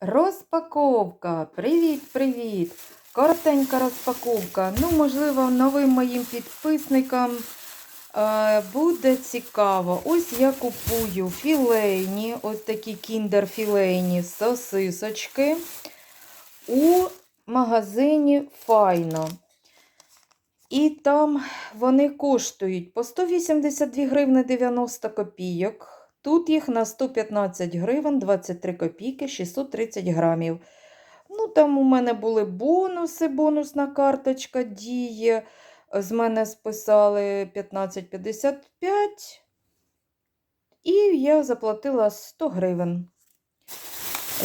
Розпаковка. Привіт-привіт! Коротенька розпаковка. Ну, можливо, новим моїм підписникам е, буде цікаво. Ось я купую філейні, ось такі кіндер-філейні сосисочки у магазині Файно. І там вони коштують по 182 гривни 90 копійок. Тут їх на 115 гривень 23 копійки 630 грамів. Ну, там у мене були бонуси, бонусна карточка діє. З мене списали 15,55. І я заплатила 100 гривень.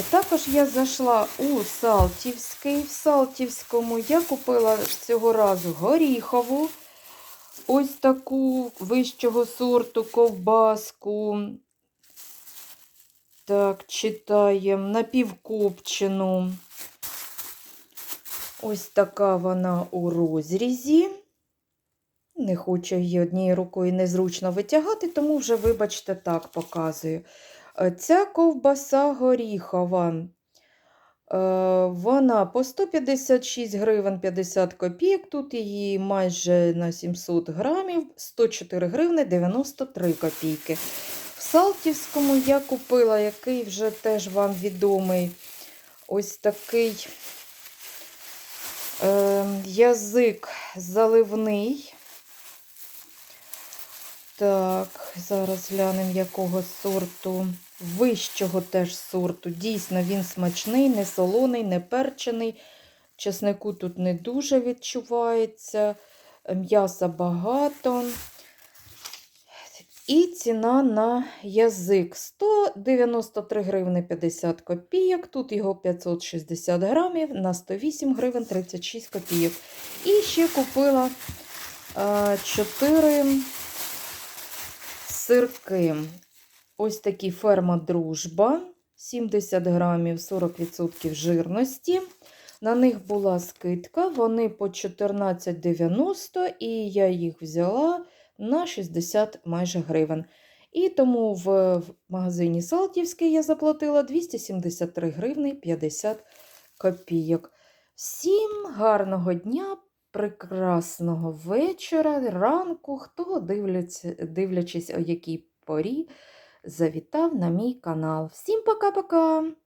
Також я зайшла у Салтівський. В Салтівському я купила цього разу горіхову, ось таку вищого сорту ковбаску. Так, читаємо напівкопчену. Ось така вона у розрізі. Не хочу її однією рукою незручно витягати, тому вже, вибачте, так показую. Ця ковбаса горіхова. Е, Вона по 156 гривень 50 копійок. Тут її майже на 700 грамів, 104 гривни 93 копійки. Салтівському я купила, який вже теж вам відомий, ось такий е, язик заливний. Так, зараз глянемо, якого сорту. Вищого теж сорту. Дійсно, він смачний, не солоний, не перчений. Чеснику тут не дуже відчувається. М'яса багато. І ціна на язик 193 гривни 50 копійок. Тут його 560 грамів на 108 гривень 36 копійок. І ще купила 4 сирки. Ось такі ферма Дружба, 70 грамів 40% жирності. На них була скидка, вони по 14,90 і я їх взяла на 60 майже гривень. І тому в магазині Салтівський я заплатила 273 гривни 50 копійок. Всім гарного дня, прекрасного вечора, ранку, хто дивляться, дивлячись, о якій порі завітав на мій канал. Всім пока-пока!